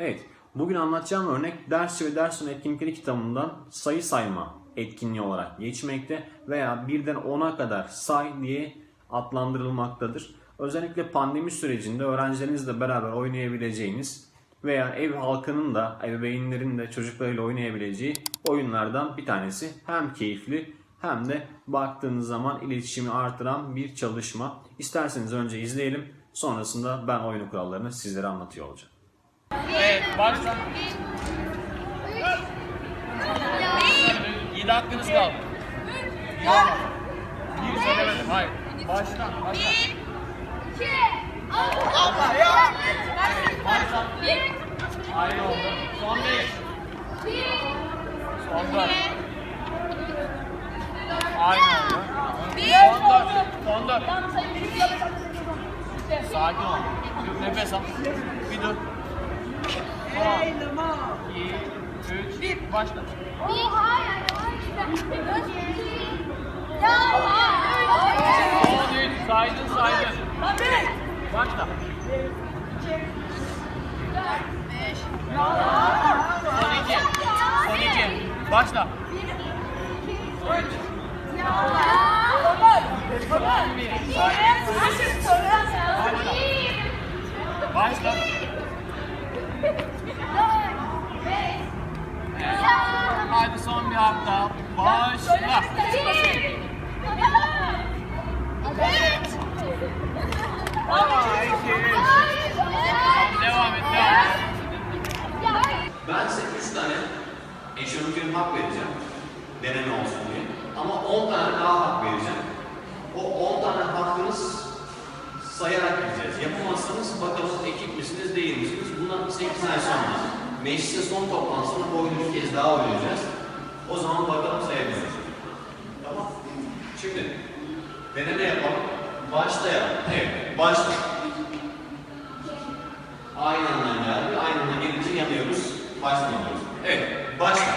Evet, bugün anlatacağım örnek ders ve ders sonu etkinlikleri kitabından sayı sayma etkinliği olarak geçmekte veya birden 10'a kadar say diye adlandırılmaktadır. Özellikle pandemi sürecinde öğrencilerinizle beraber oynayabileceğiniz veya ev halkının da ebeveynlerin de çocuklarıyla oynayabileceği oyunlardan bir tanesi. Hem keyifli hem de baktığınız zaman iletişimi artıran bir çalışma. İsterseniz önce izleyelim. Sonrasında ben oyun kurallarını sizlere anlatıyor olacağım. Evet, başla. 7 hakkınız kaldı. Yok. Bir söylemedim, hayır. Başla, başla. Allah ya. Başla. Hayır oldu. Son 5. Son 4. Aynı oldu. Son 4. Son 4. Sakin ol. Nefes al. Bir dur. Son. 2, 3, başla. Son 3, saydın saydın. Başla. Son 2. Son 2. Başla. Son 1. Başla. Hadi son bir daha. Başla. Devam et, devam et. Ben size 3 tane eşofmanın hak vereceğim. Deneme olsun diye. Ama 10 tane daha hak vereceğim. O 10 tane hakkınız sayarak gideceğiz. Yapamazsanız bakalım ekip misiniz değil misiniz? Bundan 8 ay sonra mecliste son toplantısında bu oyunu bir kez daha oynayacağız. O zaman bakalım sayabiliriz. Tamam. Şimdi deneme yapalım. Başlayalım. Evet. Başla. Aynı anda geldi. Aynı anda gelince yanıyoruz. Başlamıyoruz. Evet. Başla.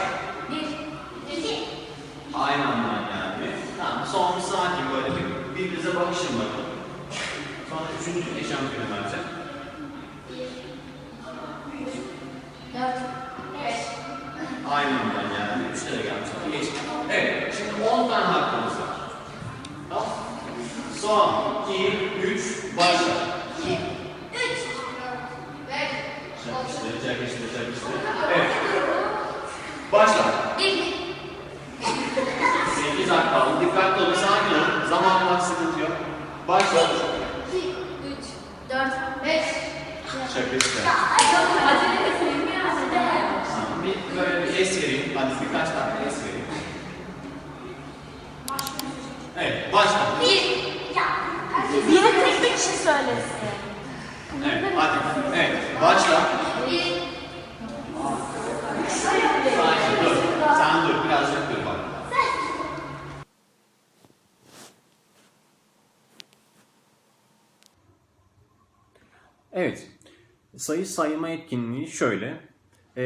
Aynı anda geldi. Tamam. Son bir sakin böyle bir birbirinize bakışın bakalım. Sonra üçüncü eşampiyonu vereceğim. Son 2, 3, başla. Çakıştı, çakıştı, çakıştı. Evet. Başla. 8 hak kaldı. Dikkatli olun, sakin olun. Zaman var, sıkıntı yok. Başla. Çakıştı. Tamam, bir böyle bir es vereyim. Hadi birkaç tane es vereyim. Evet, başla. Biri tek bir kişi söylesin. Evet, hadi. Evet, başla. Sakin dur. Sen dur, birazcık dur bak. Evet, sayı sayma etkinliği şöyle. Ee,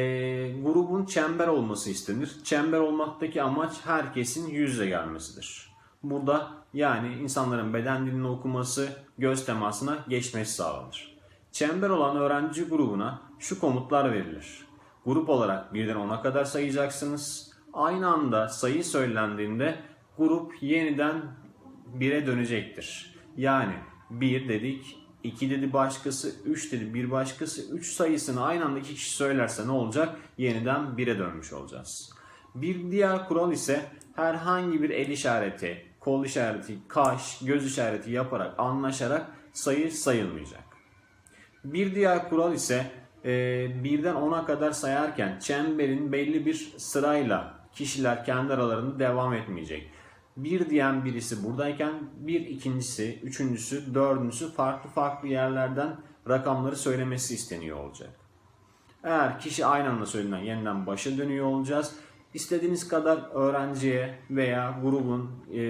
grubun çember olması istenir. Çember olmaktaki amaç herkesin yüzle gelmesidir. Burada yani insanların beden dilini okuması, göz temasına geçmesi sağlanır. Çember olan öğrenci grubuna şu komutlar verilir. Grup olarak birden 10'a kadar sayacaksınız. Aynı anda sayı söylendiğinde grup yeniden 1'e dönecektir. Yani 1 dedik, 2 dedi başkası, 3 dedi bir başkası. 3 sayısını aynı anda iki kişi söylerse ne olacak? Yeniden 1'e dönmüş olacağız. Bir diğer kural ise herhangi bir el işareti, kol işareti, kaş, göz işareti yaparak, anlaşarak sayı sayılmayacak. Bir diğer kural ise e, birden 10'a kadar sayarken çemberin belli bir sırayla kişiler kendi aralarında devam etmeyecek. Bir diyen birisi buradayken bir ikincisi, üçüncüsü, dördüncüsü farklı farklı yerlerden rakamları söylemesi isteniyor olacak. Eğer kişi aynı anda söylenen yeniden başa dönüyor olacağız. İstediğiniz kadar öğrenciye veya grubun e,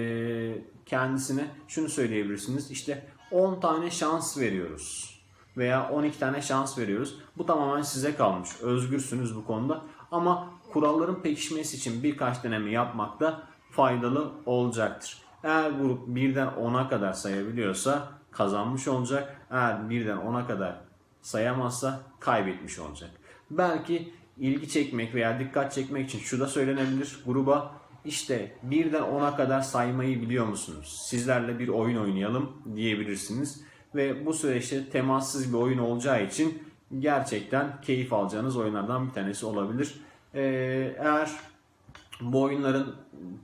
kendisine şunu söyleyebilirsiniz. İşte 10 tane şans veriyoruz veya 12 tane şans veriyoruz. Bu tamamen size kalmış. Özgürsünüz bu konuda. Ama kuralların pekişmesi için birkaç deneme yapmak da faydalı olacaktır. Eğer grup birden 10'a kadar sayabiliyorsa kazanmış olacak. Eğer birden 10'a kadar sayamazsa kaybetmiş olacak. Belki ilgi çekmek veya dikkat çekmek için şu da söylenebilir gruba. İşte birden 10'a kadar saymayı biliyor musunuz? Sizlerle bir oyun oynayalım diyebilirsiniz. Ve bu süreçte temassız bir oyun olacağı için gerçekten keyif alacağınız oyunlardan bir tanesi olabilir. Ee, eğer bu oyunların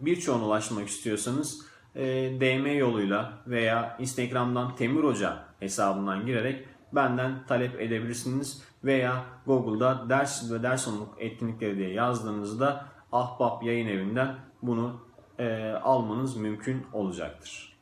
birçoğuna ulaşmak istiyorsanız e, DM yoluyla veya Instagram'dan Temur Hoca hesabından girerek benden talep edebilirsiniz veya Google'da ders ve ders sonluk etkinlikleri diye yazdığınızda Ahbap yayın evinden bunu e, almanız mümkün olacaktır.